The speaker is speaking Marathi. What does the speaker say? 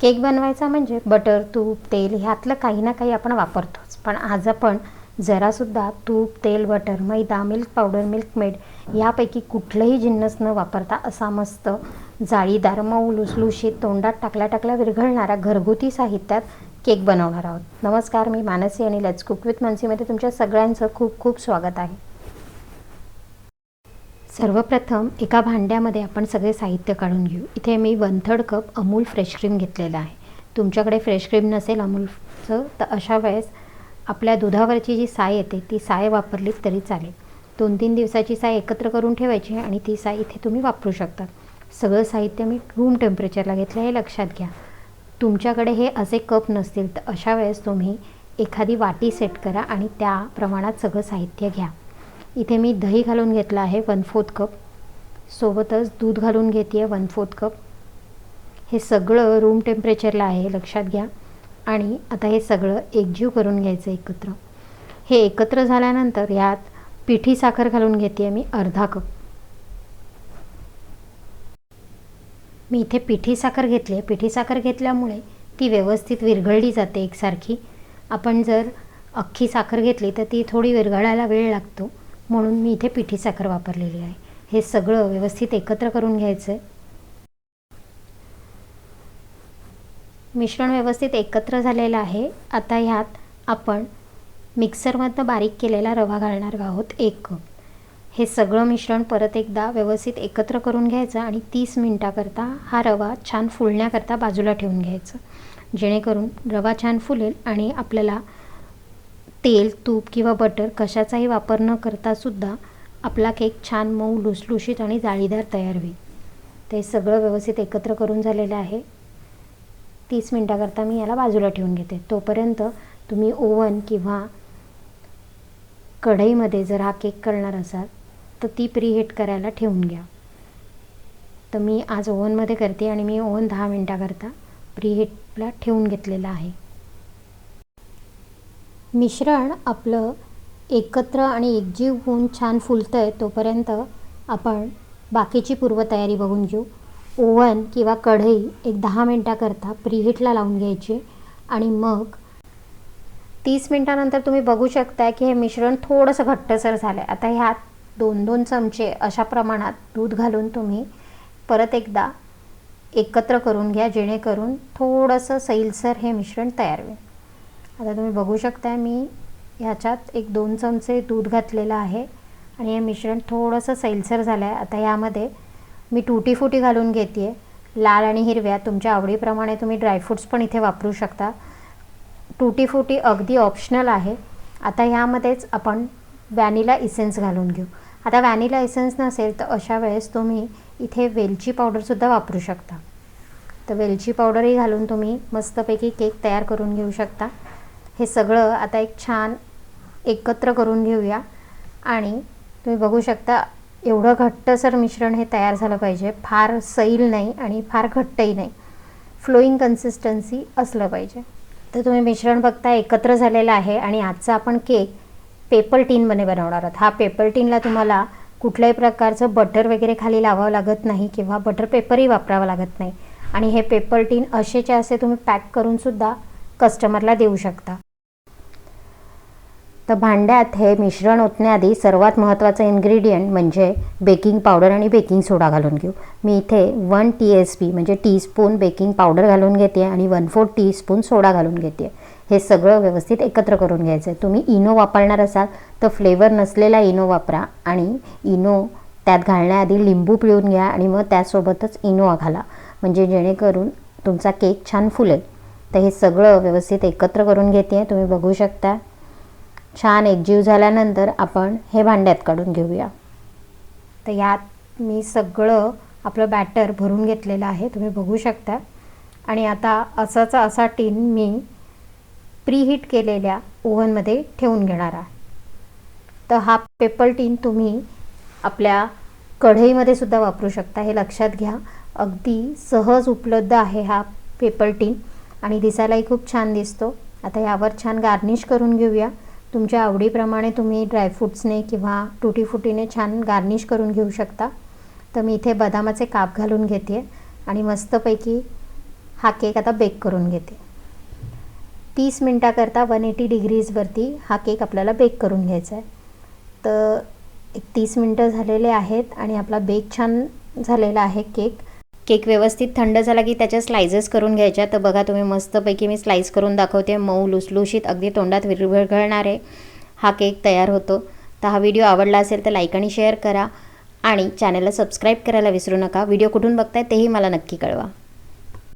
केक बनवायचा म्हणजे बटर तूप तेल ह्यातलं काही ना काही आपण वापरतोच. पण आज आपण जरासुद्धा तूप तेल butter maida milk powder Milkmaid यापैकी कुठलंही जिन्नस न वापरता असा मस्त जाळीदार मऊ लुसलुशीत तोंडात टाकल्या टाकल्या विरघळणाऱ्या घरगुती साहित्यात केक बनवणार आहोत. नमस्कार मी मानसी आणि लेट्स कुक विथ मनसीमध्ये तुमच्या सगळ्यांचं खूप खूप स्वागत आहे. सर्वप्रथम एका भांड्यामध्ये आपण सगळे साहित्य काढून घेऊ. इथे मी one third cup Amul fresh cream घेतलेला आहे. तुमच्याकडे फ्रेश क्रीम नसेल अमूलचं तर अशा वेळेस आपल्या दुधावरची जी साय येते ती साय वापरली तरी चालेल. दोन तीन दिवसाची साय एकत्र करून ठेवायची आणि ती साय इथे तुम्ही वापरू शकता. सगळं साहित्य मी रूम टेम्परेचरला घेतलं हे लक्षात घ्या. तुमच्याकडे हे असे कप नसतील तर अशा वेळेस तुम्ही एखादी वाटी सेट करा आणि त्या प्रमाणात सगळं साहित्य घ्या. इथे मी दही घालून घेतलं आहे वन फोर्थ कप सोबतच दूध घालून घेते आहे वन फोर्थ कप हे सगळं रूम टेम्परेचरला आहे लक्षात घ्या. आणि आता हे सगळं एकजीव करून घ्यायचं एकत्र. हे एकत्र झाल्यानंतर यात पिठी साखर घालून घेते आहे मी अर्धा कप मी इथे पिठी साखर घेतली आहे पिठी साखर घेतल्यामुळे ती व्यवस्थित विरघळली जाते एकसारखी. आपण जर अख्खी साखर घेतली तर ती थोडी विरघळायला वेळ लागतो. म्हणून मी इथे पिठी साखर वापरलेली आहे. हे सगळं व्यवस्थित एकत्र करून घ्यायचं आहे मिश्रण व्यवस्थित एकत्र झालेलं आहे. आता ह्यात आपण मिक्सरमधनं बारीक केलेला रवा घालणार आहोत एक कप. हे सगळं मिश्रण परत एकदा व्यवस्थित एकत्र करून घ्यायचं आणि तीस मिनटाकरता हा रवा छान फुलण्याकरता बाजूला ठेवून घ्यायचं. जेणेकरून रवा छान फुलेल आणि आपल्याला तेल तूप किंवा बटर कशाचाही वापर न करतासुद्धा आपला केक छान मऊ लुसलुशीत आणि जाळीदार तयार होईल. ते सगळं व्यवस्थित एकत्र करून झालेलं आहे. तीस मिनटाकरता मी याला बाजूला ठेवून घेते. तोपर्यंत तुम्ही ओव्हन किंवा कढईमध्ये जर हा केक करणार असाल तर ती प्रीहीट करायला ठेवून घ्या. तर मी आज ओव्हनमध्ये करते आणि मी ओव्हन दहा मिनटाकरता प्रीहीटला ठेवून घेतलेला आहे. मिश्रण आपलं एकत्र आणि एकजीव होऊन छान फुलतं आहे तोपर्यंत आपण बाकीची पूर्वतयारी बघून घेऊ. ओव्हन किंवा कढई एक दहा मिनटाकरता प्रीहीटला लावून घ्यायची आणि मग तीस मिनटानंतर तुम्ही बघू शकता की हे मिश्रण थोडंसं घट्टसर झालं आहे आता ह्यात दोन दोन चमचे अशा प्रमाणात दूध घालून तुम्ही परत एकदा एकत्र करून घ्या जेणेकरून थोडंसं सैलसर हे मिश्रण तयार होईल. आता तुम्ही बघू शकताय मी ह्याच्यात एक दोन चमचे दूध घातलेलं आहे आणि हे मिश्रण थोडंसं सैलसर झालं आहे आता यामध्ये मी टुटी फुटी घालून घेते आहे लाल आणि हिरव्या तुमच्या आवडीप्रमाणे तुम्ही ड्रायफ्रूट्स पण इथे वापरू शकता. टुटी फुटी अगदी ऑप्शनल आहे. आता ह्यामध्येच आपण व्हॅनिला इसेन्स घालून घेऊ. आता व्हॅनिला इसेन्स नसेल तर अशा वेळेस तुम्ही इथे वेलची पावडरसुद्धा वापरू शकता. तर वेलची पावडरही घालून तुम्ही मस्तपैकी केक तयार करून घेऊ शकता. हे सगळं आता एक छान एकत्र करून घेऊया. आणि तुम्ही बघू शकता एवढं घट्टसर मिश्रण हे तयार झालं पाहिजे. फार सैल नाही आणि फार घट्टही नाही. फ्लोईंग कन्सिस्टन्सी असलं पाहिजे. तर तुम्ही मिश्रण बघता एकत्र झालेलं आहे आणि आजचा आपण केक पेपर टीनमध्ये बनवणार आहोत. हा पेपर टीनला तुम्हाला कुठल्याही प्रकारचं बटर वगैरे खाली लावावं लागत नाही किंवा बटर पेपरही वापरावं लागत नाही. आणि हे पेपर टीन असेचे असे तुम्ही पॅक करूनसुद्धा कस्टमरला देऊ शकता. तर भांड्यात हे मिश्रण ओतण्याआधी सर्वात महत्त्वाचं इन्ग्रेडियंट म्हणजे बेकिंग पावडर आणि बेकिंग सोडा घालून घेऊ. मी इथे वन टी एस पी म्हणजे टीस्पून बेकिंग पावडर घालून घेते आणि वन फोर टीस्पून सोडा घालून घेते. हे सगळं व्यवस्थित एकत्र करून घ्यायचं आहे तुम्ही इनो वापरणार असाल तर फ्लेवर नसलेला इनो वापरा आणि इनो त्यात घालण्याआधी लिंबू पिळून घ्या आणि मग त्यासोबतच इनो घाला. म्हणजे जेणेकरून तुमचा केक छान फुलेल. तर हे सगळं व्यवस्थित एकत्र करून घेते. तुम्ही बघू शकता. छान एकजीव झाल्यानंतर आपण हे भांड्यात काढून घेऊया. तर यात मी सगळं आपलं बॅटर भरून घेतलेलं आहे तुम्ही बघू शकता. आणि आता असाचा असा टीन मी प्रीहीट केलेल्या ओव्हनमध्ये ठेवून घेणार आहे. तर हा पेपर टीन तुम्ही आपल्या कढईमध्ये सुद्धा वापरू शकता हे लक्षात घ्या. अगदी सहज उपलब्ध आहे हा पेपर टीन आणि दिसायलाही खूप छान दिसतो. आता यावर छान गार्निश करून घेऊया. तुमच्या आवडीप्रमाणे तुम्ही ड्रायफ्रूट्सने किंवा टुटीफुटीने छान गार्निश करून घेऊ शकता. तर मी इथे बदामाचे काप घालून घेते आहे आणि मस्तपैकी हा केक आता बेक करून घेते. तीस मिनटाकरता वन एटी डिग्रीजवरती हा केक आपल्याला बेक करून घ्यायचा आहे. तर एक तीस मिनटं झालेले आहेत आणि आपला बेक छान झालेला आहे केक केक व्यवस्थित थंड झाला की त्याच्या स्लायसेस करून घ्यायच्या. तर बघा तुम्ही मस्तपैकी मी स्लाईस करून दाखवते. मऊ लुसलुशीत अगदी तोंडात विरघळणारे हा केक तयार होतो. तर हा व्हिडिओ आवडला असेल तर लाईक आणि शेअर करा. आणि चॅनलला सबस्क्राईब करायला विसरू नका. व्हिडिओ कुठून बघताय तेही मला नक्की कळवा.